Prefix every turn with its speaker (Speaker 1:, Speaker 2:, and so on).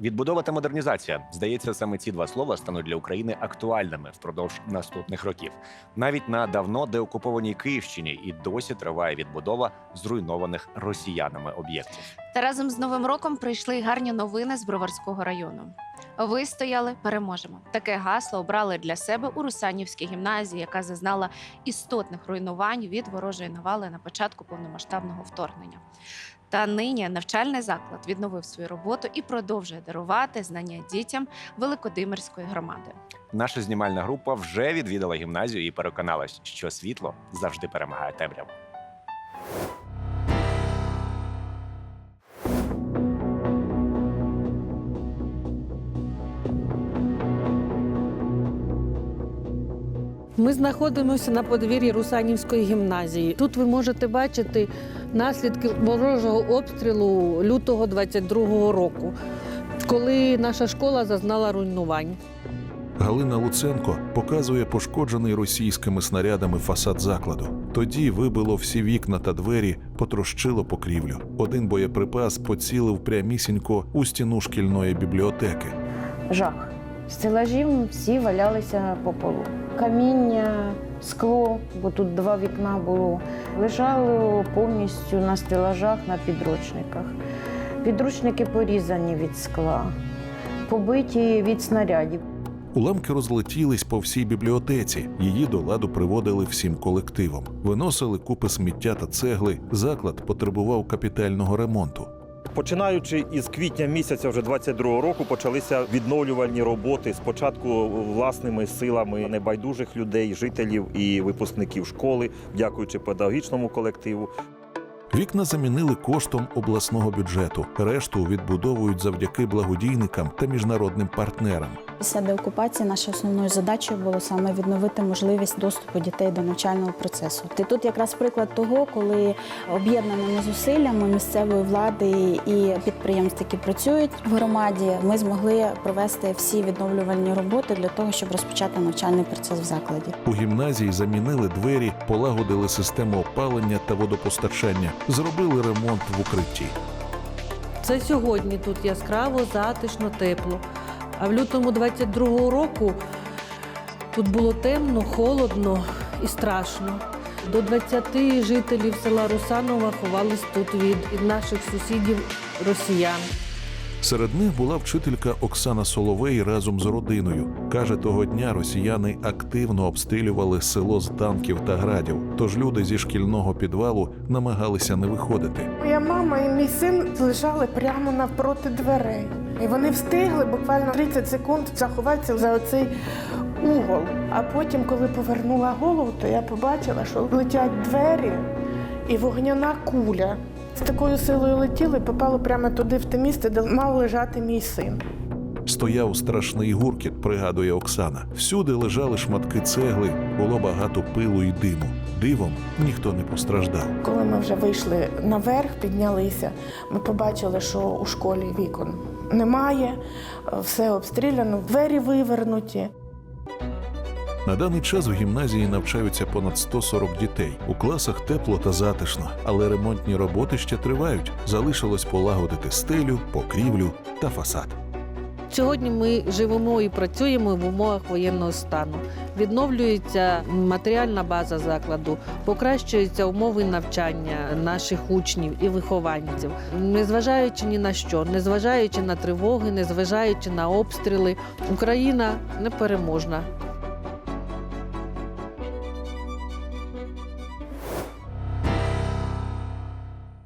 Speaker 1: Відбудова та модернізація. Здається, саме ці два слова стануть для України актуальними впродовж наступних років. Навіть на давно деокупованій Київщині і досі триває відбудова зруйнованих росіянами об'єктів.
Speaker 2: Та разом з новим роком прийшли гарні новини з Броварського району. Вистояли, переможемо. Таке гасло обрали для себе у Русанівській гімназії, яка зазнала істотних руйнувань від ворожої навали на початку повномасштабного вторгнення. Та нині навчальний заклад відновив свою роботу і продовжує дарувати знання дітям Великодимирської громади.
Speaker 1: Наша знімальна група вже відвідала гімназію і переконалась, що світло завжди перемагає темряву.
Speaker 3: Ми знаходимося на подвір'ї Русанівської гімназії. Тут ви можете бачити наслідки ворожого обстрілу лютого 22-го року, коли наша школа зазнала руйнувань.
Speaker 4: Галина Луценко показує пошкоджений російськими снарядами фасад закладу. Тоді вибило всі вікна та двері, потрощило покрівлю. Один боєприпас поцілив прямісінько у стіну шкільної бібліотеки.
Speaker 5: жах. Стелажі всі валялися по полу. Каміння, скло, бо тут два вікна було, лежало повністю на стелажах, на підручниках. Підручники порізані від скла, побиті від снарядів.
Speaker 4: Уламки розлетілись по всій бібліотеці. Її до ладу приводили всім колективом. Виносили купи сміття та цегли. Заклад потребував капітального ремонту.
Speaker 6: Починаючи із квітня місяця вже 22-го року почалися відновлювальні роботи спочатку власними силами небайдужих людей, жителів і випускників школи, дякуючи педагогічному колективу.
Speaker 4: Вікна замінили коштом обласного бюджету. Решту відбудовують завдяки благодійникам та міжнародним партнерам.
Speaker 7: Після деокупації нашою основною задачею було саме відновити можливість доступу дітей до навчального процесу. І тут якраз приклад того, коли об'єднаними зусиллями місцевої влади і підприємств, які працюють в громаді, ми змогли провести всі відновлювальні роботи для того, щоб розпочати навчальний процес в закладі.
Speaker 4: У гімназії замінили двері, полагодили систему опалення та водопостачання, зробили ремонт в укритті.
Speaker 3: Це сьогодні тут яскраво, затишно, тепло. А в лютому 22-го року тут було темно, холодно і страшно. До 20 жителів села Русанова ховались тут від, наших сусідів росіян.
Speaker 4: Серед них була вчителька Оксана Соловей разом з родиною. Каже, того дня росіяни активно обстрілювали село з танків та градів. Тож люди зі шкільного підвалу намагалися не виходити.
Speaker 8: Моя мама і мій син лежали прямо навпроти дверей. І вони встигли буквально 30 секунд заховатися за оцей угол. А потім, коли повернула голову, то я побачила, що летять двері і вогняна куля. З такою силою летіли і попало прямо туди, в те місце, де мав лежати мій син.
Speaker 4: Стояв страшний гуркіт, пригадує Оксана. Всюди лежали шматки цегли, було багато пилу і диму. Дивом ніхто не постраждав.
Speaker 8: Коли ми вже вийшли наверх, піднялися, ми побачили, що у школі вікон немає, все обстріляно, двері вивернуті.
Speaker 4: На даний час в гімназії навчаються понад 140 дітей. У класах тепло та затишно, але ремонтні роботи ще тривають. Залишилось полагодити стелю, покрівлю та фасад.
Speaker 3: Сьогодні ми живемо і працюємо в умовах воєнного стану. Відновлюється матеріальна база закладу, покращуються умови навчання наших учнів і вихованців, незважаючи ні на що, незважаючи на тривоги, незважаючи на обстріли, Україна непереможна.